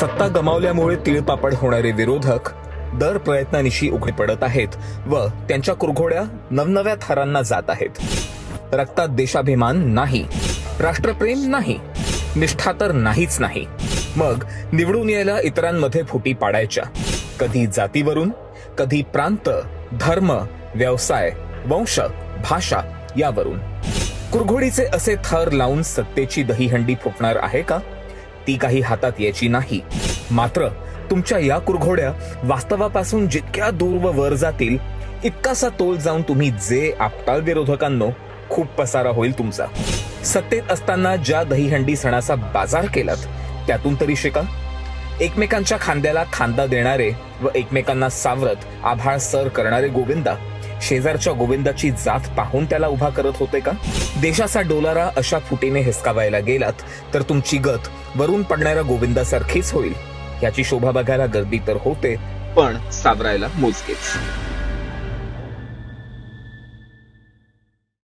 सत्ता गमावल्यामुळे तिळपापड होणारे विरोधक दर प्रयत्नानिशी उघडे पडत आहेत व त्यांच्या कुरघोड्या नवनव्या थरांना जात आहेत. रक्तात देशाभिमान नाही राष्ट्रप्रेम नाही निष्ठा तर नाहीच नाही. मग निवडून यायला इतरांमध्ये फुटी पाडायच्या. कधी जातीवरून कधी प्रांत धर्म व्यवसाय वंश भाषा यावरून. कुरघोडीचे असे थर लावून सत्तेची दहीहंडी फुटणार आहे का? ती काही हातात यायची नाही. मात्र तुमच्या या कुरघोड्या वास्तवापासून जितक्या दूर व वर जातील इतकासा तोल जाऊन तुम्ही जे आपटाल विरोधकांनो खूप पसारा होईल तुमचा. सत्तेत असताना ज्या दहीहंडी सणाचा बाजार केलात त्यातून तरी शिका. एकमेकांच्या खांद्याला खांदा देणारे व एकमेकांना सावरत आभाळ सर करणारे गोविंदा शेजारच्या गोविंदाची जात पाहून त्याला उभा करत होते का? देशाचा डोलारा अशा फुटीने हिसकावायला गेलात तर तुमची गत वरून पडणाऱ्या गोविंदासारखीच होईल. याची शोभा बघायला गर्दी तर होते पण सावरायला मोजकेच.